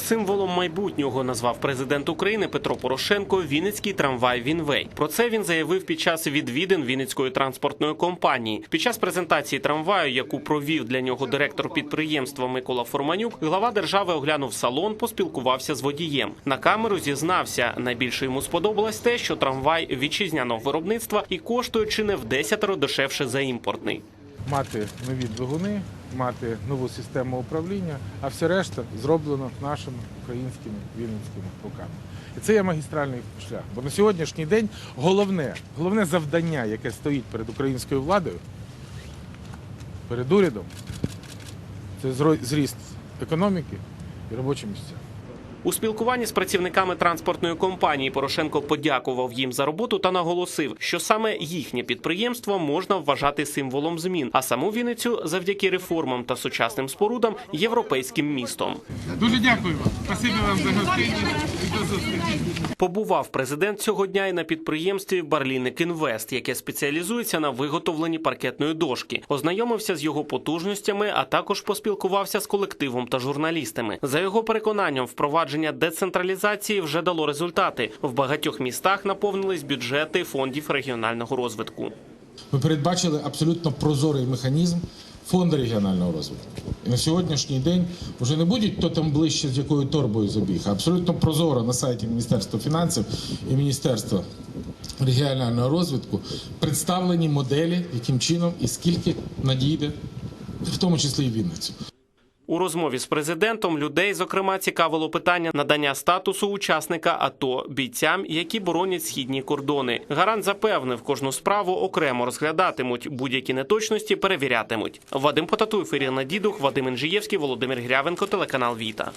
Символом майбутнього назвав президент України Петро Порошенко Вінницький трамвай Вінвей. Про це він заявив під час відвідин Вінницької транспортної компанії. Під час презентації трамваю, яку провів для нього директор підприємства Микола Форманюк, глава держави оглянув салон, поспілкувався з водієм. На камеру зізнався. Найбільше йому сподобалось те, що трамвай вітчизняного виробництва і коштує чи не в десятеро дешевше за імпортний. мати нові двигуни, мати нову систему управління, а все решта зроблено нашими українськими вінницькими руками. І це є магістральний шлях. Бо на сьогоднішній день головне, головне завдання, яке стоїть перед українською владою, перед урядом, це зріст економіки і робочі місця. У спілкуванні з працівниками транспортної компанії Порошенко подякував їм за роботу та наголосив, що саме їхнє підприємство можна вважати символом змін, а саму Вінницю завдяки реформам та сучасним спорудам європейським містом. Дуже дякую вам. Спасибі вам за гостинність. Побував президент цього дня і на підприємстві Барліник Інвест, яке спеціалізується на виготовленні паркетної дошки. Ознайомився з його потужностями, а також поспілкувався з колективом та журналістами. За його переконанням, впровадження децентралізації вже дало результати. В багатьох містах наповнились бюджети фондів регіонального розвитку. Ми передбачили абсолютно прозорий механізм фонду регіонального розвитку. І на сьогоднішній день вже не буде хто там ближче з якою торбою забіг. а Абсолютно прозоро на сайті Міністерства фінансів і Міністерства регіонального розвитку представлені моделі, яким чином і скільки надійде, в тому числі і Вінницю. У розмові з президентом людей, зокрема, цікавило питання надання статусу учасника АТО бійцям, які боронять східні кордони. Гарант запевнив, кожну справу окремо розглядатимуть, будь-які неточності перевірятимуть. Вадим Потатуєв, Ірина Дідух, Вадим Інжиєвський, Володимир Грявенко, телеканал Віта.